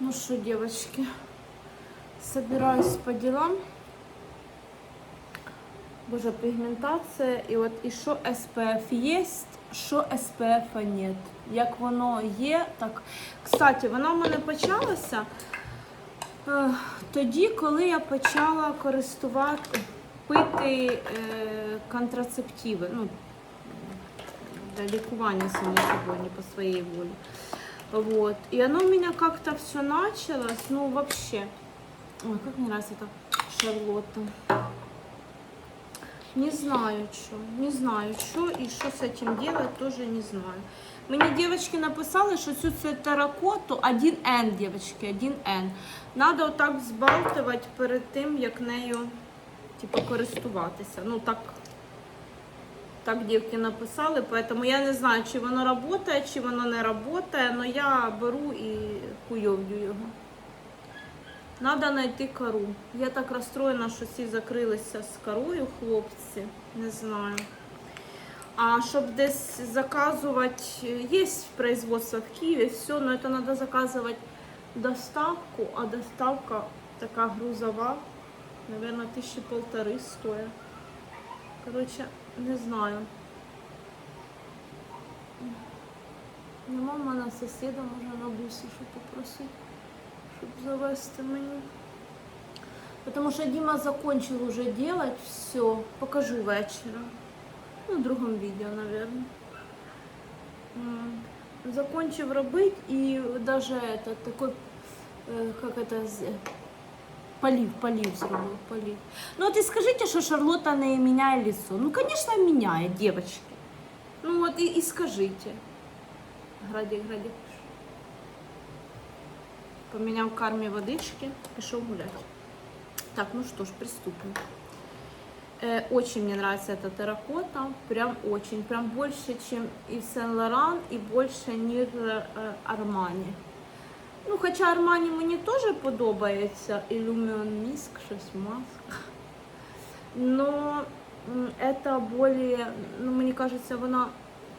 Ну что, девочки, собираюсь по делам. Боже, пігментація. І от і що SPF є, що SPF нет. Як воно є, так. Кстати, вона в мене почалася е, тоді, коли я почала користувати, пити е, контрацептиви. Ну, для лікування само собой, не по своей воле. Вот. И оно у меня как-то все началось, ну вообще. Ой, как мне нравится эта Шарлотта. Не знаю, что, не знаю, что и что с этим делать, тоже не знаю. Мені девочки написали, що цю цю теракоту 1N, девочки, 1N. Надо отак збалтувати перед тим, як нею типу, користуватися. Ну так, так дівки написали, поэтому я не знаю, чи воно працює, чи воно не працює, але я беру і хуйовлю його. Надо знайти кору. Я так розстроєна, що всі закрилися з корою, хлопці. Не знаю. А щоб десь заказувати, є производство в Києві, все, але це треба заказувати доставку, а доставка така грузова, мабуть, тисячі полтори стоїть. Коротше, не знаю. Нема в мене сусіда, може на бусі, щоб попросити, щоб завести мені. Потому что Дима закончил уже делать все. Покажу вечером. Ну, в другом видео, наверное. М, Закончив робить и даже это такой, э, как это, з- полив, полив сделал, полив. Ну вот и скажите, что Шарлотта не меняет лицо. Ну, конечно, меняет, девочки. Ну вот и, и скажите. Градик, градик. Поменял карме водички, пішов гулять. Так, ну что ж, приступим. Э, очень мне нравится эта терракота, прям очень, прям больше, чем и Сен Лоран, и больше, ніж е, Армані. Ну, хоча Армані мені теж подобається, Illumion Misk, щось маск. Но это более, ну, мені кажется, вона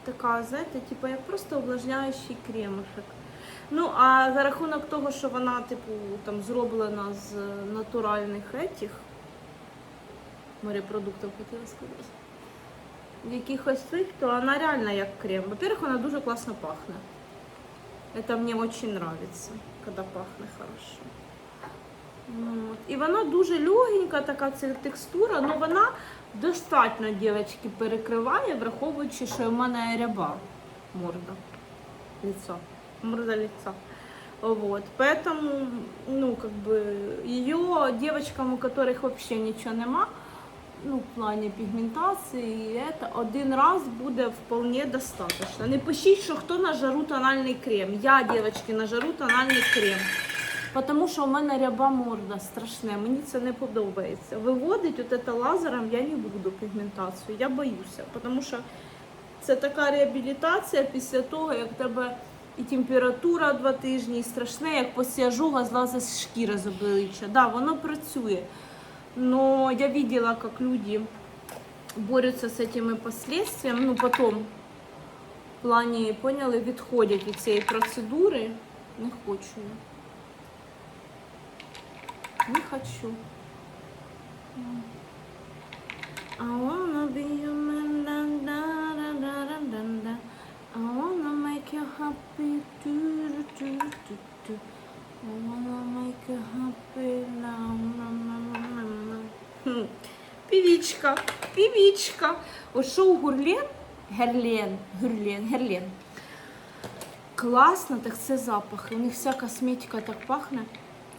така, знаєте, типу, як просто увлажняючий кремушек. Ну, а за рахунок того, що вона, типу, там зроблена з натуральних етіх, морепродуктів хотіла сказати, якихось цих, то вона реально як крем. Во-первых, вона дуже класно пахне. Это мне очень нравится, когда пахне хорошо. Ну, от. І вона дуже легенька, така ця текстура, але вона достатньо, дівчатки, перекриває, враховуючи, що в мене ряба морда. Лицо. Морда лица. Вот. Поэтому, ну, как бы, ее девочкам, у которых вообще ничего нема, ну, в плані пігментації, это, один раз буде вполне достаточно. Не пишіть, що хто на жару тональний крем. Я, девочки, на жару тональний крем. Потому що у мене ряба морда страшне, мені це не подобається. Виводить от это лазером я не буду пігментацію, я боюся. Тому що це така реабілітація після того, як тебе і температура два тижні, і страшне, як після ожога злазить шкіра з обличчя. Да, воно працює. Но я видела, как люди борются с этими последствиями, ну потом в плані, поняли, відходять від цієї процедури. Не хочу. я. Не хочу. I wanna be your man, da, da, da, da, da, da, da. I wanna make you happy, do, do, do, do, do. I wanna make you happy Певічка, певічка. От шоу Гурлен, Герлен, Гурлен, Герлен. Класно, так це запахи. У них вся косметика так пахне.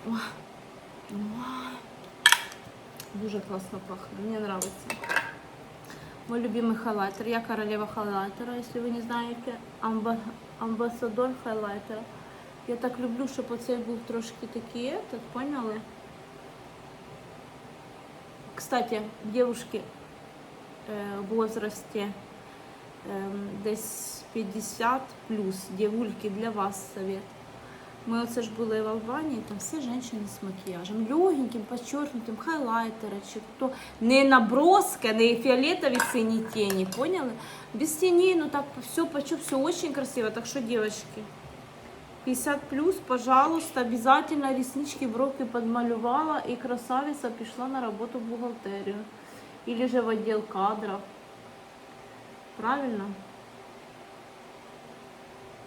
Ой. Ой. Дуже класно пахне, мені подобається. Мой любимый хайлайтер. Я королева хайлайтера, если вы не знаете. Амба... Амбасадор хайлайтера. Я так люблю, щоб оцей був трошки такий, этот, поняли? Кстати, девушки э, в возрасте десь 50 плюс, девульки, для вас совет. Ми оце ж були в Албанії, там всі жінки з макіяжем. Легеньким, подчеркнутим, хайлайтери, чи то не наброска, не фіолетові сині тіні, поняли? Без теней, ну так все, почу, все очень красиво. Так що, девочки, 50 плюс, пожалуйста, обязательно реснички, бровки подмалювала и красавица пішла на работу в бухгалтерию. Или же в отдел кадров. Правильно?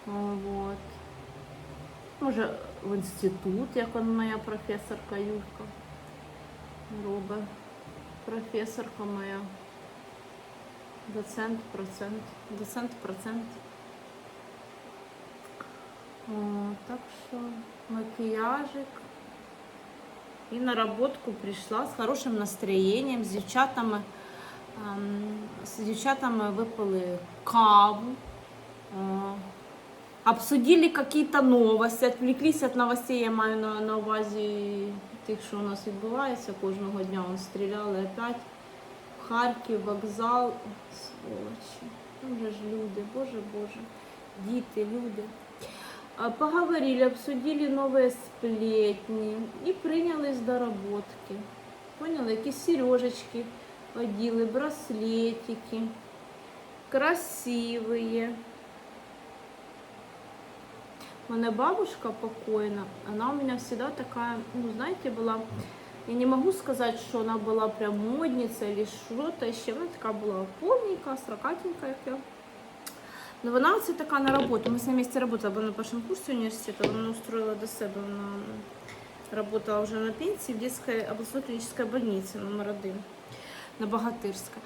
Вот. Може, в інститут, як моя професорка Юлька робить. Професорка моя. Доцент, процент. Доцент, процент. О, так що макіяжик. І на работку прийшла з хорошим настроєнням, з дівчатами. ем, З дівчатами випили каву. е, Обсудили какие-то новости, отвлеклись от новостей, я маю на, на увазі тих, що у нас відбувається кожного дня. Он стріляли опять. Харків, вокзал, сволочі. Там же ж люди, боже, боже, діти, люди А, Поговорили, обсудили новые сплетни и принялись до работки. Поняли, якісь сережечки оділи, браслетики, красивые. У мене бабушка покойна, она у меня всегда такая, ну, знаете, была, я не могу сказать, что она была прям модница или что-то еще, вона така була повненька, срокатенька, як я. Ну, вона оце така на роботу. Ми з нею вместе працювали, бо на першому курсі університету. Вона устроила до себе. Вона работала вже на пенсії в детской областной клинической больнице номер один на Богатырска.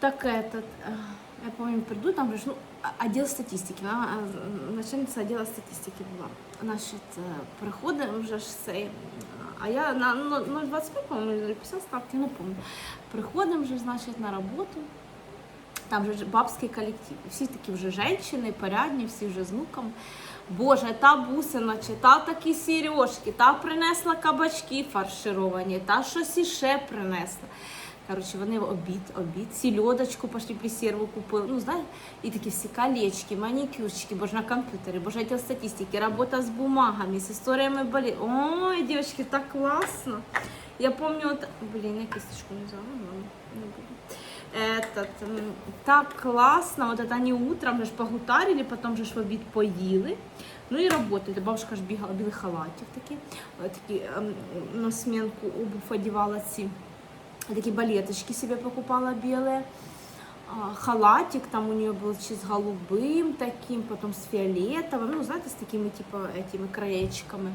Так этот, э, я помню, приду, там же, ну, а- отдел статистики, вона а, начальниця отдела статистики була. Значить, е, приходить вже ж цей, а я на ну, 0,25, по-моєму, или 50 ставки, не пам'ятаю. Приходимо вже, значить, на роботу. Там же ж бабський колектив. Всі такі вже жінки, порядні, всі вже з внуком. Боже, та бусина, чи та такі сережки, та принесла кабачки фаршировані, та щось іще принесла. Коротше, вони обід, обід, сільодочку пошли пресерву купили. Ну, знаєш, і такі всі колечки, манікюрчики, боже, на комп'ютері, боже, отдел статистики, робота з бумагами, з історіями болі. Ой, дівчатки, так класно. Я помню, от... блін, я кисточку не взяла, ну, не буду Этот, м, так классно, вот это они утром же ж погутарили, потом же ж в обід поїли. Ну і работали. Бабушка ж бігала, білий халатик такі, е, такі ем, на сменку обувь одягала ці, такі балеточки себе покупала білі. А, Халатик там у нее был чи с голубым таким, потом с фиолетовым, ну, знаете, с такими, типа, этими краечками.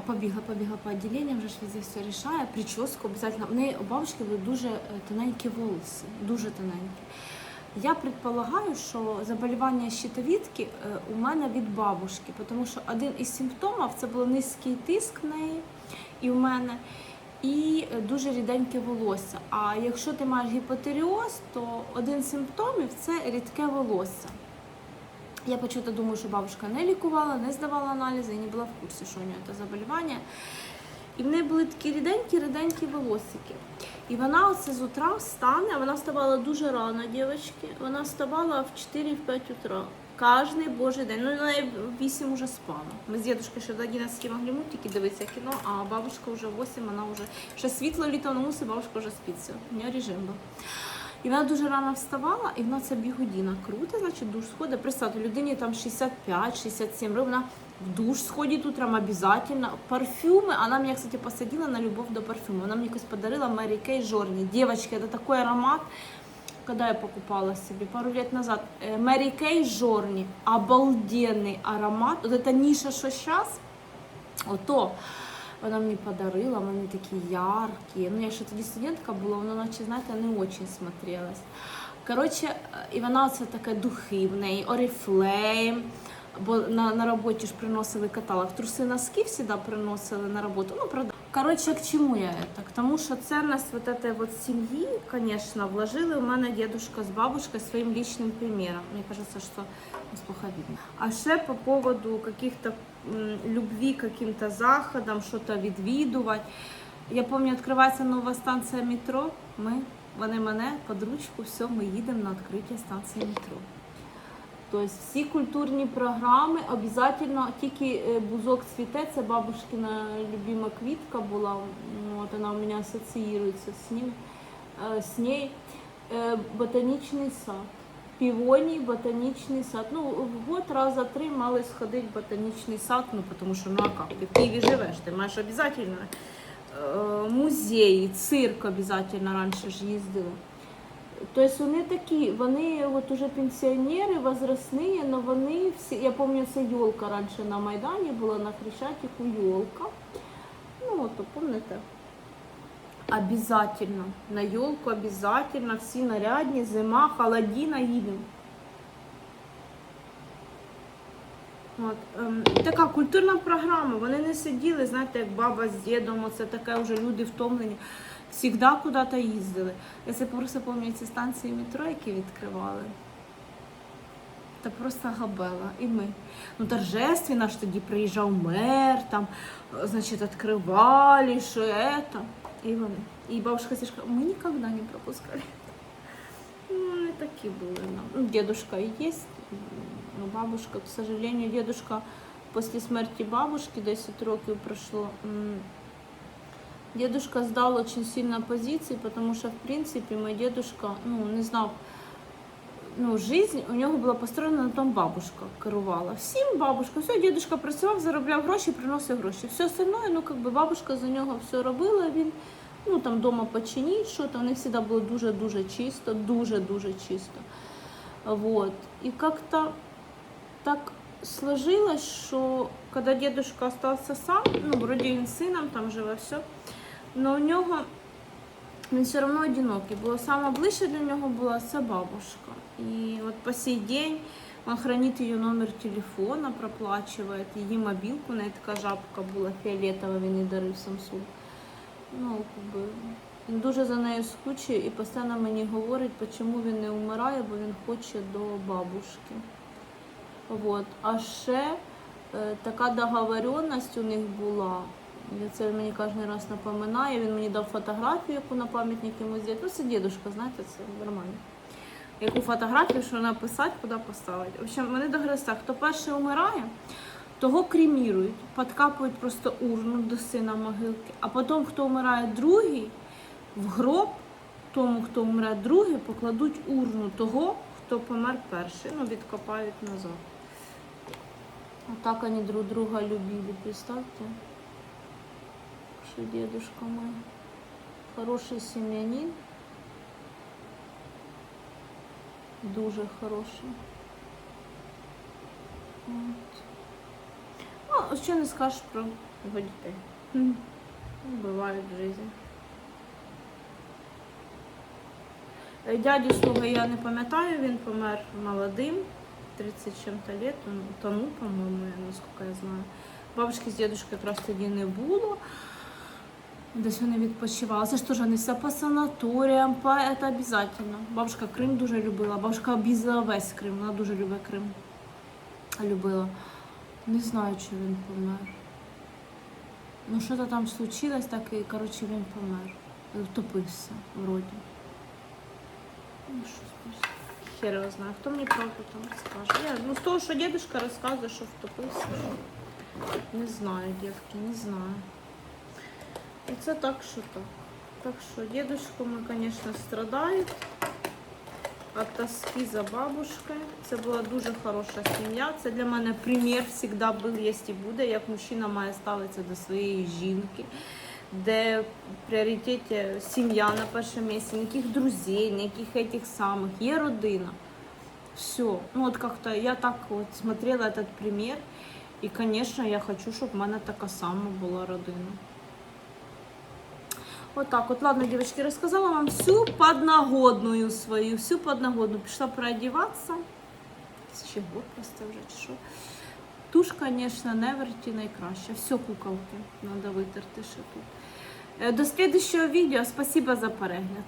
Побігла, побігла по відділенням, вже ж везде все рішає. Прическу обов'язково. У неї у бабушки були дуже е, тоненькі волоси, дуже тоненькі. Я предполагаю, що заболівання щитовідки е, у мене від бабушки, тому що один із симптомів це був низький тиск в неї і в мене, і е, дуже ріденьке волосся. А якщо ти маєш гіпотеріоз, то один з симптомів це рідке волосся. Я почему-то думаю, що бабушка не лікувала, не здавала аналізи і не була в курсі, що у нього це заболівання. І в неї були такі ріденькі-ріденькі волосики. І вона оце з утра встане, вона вставала дуже рано, дівчатки. Вона вставала в 4-5 утра. Кожний божий день. Ну, вона в 8 вже спала. Ми з дідушкою ще до 11 могли мультики дивитися кіно, а бабушка вже в 8, вона вже ще світло літо на мусі, бабушка вже спить. Все. У неї режим був. І вона дуже рано вставала, і вона це бігудіна круто, значить, в душ сходить. Представте, людині там 65-67 років, вона в душ сходить утром обязательно. Парфюми, она меня, кстати, посадила на любовь до парфюма. Она мне якось подарила Mary Kay Жорни. Девочки, это такой аромат. Когда я покупала себе пару лет назад. Э, Mary Kay Жорни. Обалденный аромат. Вот эта ниша, що сейчас, ото вона мені подарила, вони такі яркі. Ну, я ще тоді студентка була, вона наче, знаєте, не дуже смотрелась. Коротше, е, і вона це таке духи в неї, Oriflame, бо на, на роботі ж приносили каталог. Труси носки завжди приносили на роботу. Ну, правда. Коротше, к чому я это? Тому, що ценность вот этой вот сім'ї, конечно, вложили у мене дедушка з бабушкою своїм личним примером. Мені кажется, що нас видно. А ще по поводу каких-то любви каким-то заходам, що-то відвідувати. Я пам'ятаю, відкривається нова станція метро. Ми, вони мене під ручку, все, ми їдемо на відкриття станції метро. Тобто всі культурні програми обов'язково тільки е, бузок цвіте, це бабушкина любима квітка була. ну, От вона у мене асоціюється з ним, е, з нею. Е, Ботанічний сад. Півоній, ботанічний сад. Ну, в год раза три мали сходити в ботанічний сад, ну, тому що, ну а як? Ти в Києві живеш, ти маєш обов'язково музей, цирк обов'язково раніше ж їздили. Тобто вони такі, вони от уже пенсіонери, возрастні, але вони всі, я пам'ятаю, це йолка раніше на Майдані була на Хрещатику йолка. Ну, от, пам'ятаєте? Обязательно. На елку обязательно. Всі нарядні, зима, холодина, їдемо. От, ем, така культурна програма. Вони не сиділи, знаєте, як баба з дідом, це таке вже люди втомлені. Всігда куди-то їздили. Я це просто пам'ятаю ці станції метро, які відкривали. Та просто габела. І ми. Ну, торжественно ж тоді приїжджав мер, там, значить, відкривали, що это. І вони. І бабушка Сішка, ми ніколи не пропускали. Ну, не такі були нам. Ну, дедушка є, ну, бабушка, к сожалению, дедушка після смерті бабушки 10 років пройшло. Дедушка сдал очень сильно позиции, потому что, в принципе, мой дедушка, ну, не знав, ну, жизнь у нього була построєна на тому бабушка керувала. Всім бабушка, все, дедушка працював, заробляв гроші, приносив гроші. Все остальное, ну, как би бабушка за нього все робила, він, ну, там дома починіть, що там, у них було дуже-дуже чисто, дуже-дуже чисто. Вот. И как-то так сложилось, что когда дедушка остался сам, ну, вроде він сином там живе, все, но у нього він все одно одинокий. Було саме ближче для нього була ця бабушка. І от по сей день він хранить її номер телефона, проплачує, її мобілку, неї така жабка була фіолетова, він їй дарив Samsung. Ну, как би, він дуже за нею скучує і постійно мені говорить, чому він не вмирає, бо він хоче до бабушки. Вот. А ще е, така договоренність у них була. І це мені кожен раз напоминає. Він мені дав фотографію, яку на пам'ятник йому зробити. Ну, це дідушка, знаєте, це нормально. Яку фотографію, що написати, куди поставити. В общем, вони договорилися так, хто перший вмирає, того кремірують, підкапують просто урну до сина могилки. А потім, хто вмирає другий, в гроб тому, хто вмре другий, покладуть урну того, хто помер перший. Ну, відкопають назад. Отак вони друг друга любили, представьте. Що дедушка мой. Хороший сім'янин. Дуже хороший. От. Ну, що не скажеш про його дітей. Бувають в житті. Е, Дядю свого я не пам'ятаю, він помер молодим, 30 чим-то лет, він утонув, по-моєму, я- наскільки я знаю. Бабушки з дідушкою якраз тоді не було. Десь вони відпочивали. Це ж теж вони все по санаторіям, по це обов'язково. Бабушка Крим дуже любила. Бабушка об'їздила весь Крим, вона дуже любить Крим. Любила. Не знаю, чи він помер. Ну, що то там случилось, так і, коротше, він помер. Втопився, вроді. Ну, що ж, хер його знає. Хто мені правду там розкаже? Я, ну, з того, що дідушка розказує, що втопився. Не знаю, дівки, не знаю. І це так, що так. Так що дідушку ми, звісно, страдають. От тоски за бабушкою. Це була дуже хороша сім'я. Це для мене примір завжди був, є і буде, як мужчина має ставитися до своєї жінки, де в пріоритеті сім'я на першому місці, ніяких друзей, ніяких этих самих. Є родина. Все. Ну от как-то я так вот смотрела этот пример. І, звісно, я хочу, щоб в мене така сама була родина. Вот так от, Ладно, девочки, розказала вам всю подногодную свою, всю подногодную. Пішла переодіватися. Ще год просто вже чи що. Туш, звісно, неверті найкраще. Все куколки. Треба витерти ще тут. Е, До следующего відео. Спасибо за перегляд.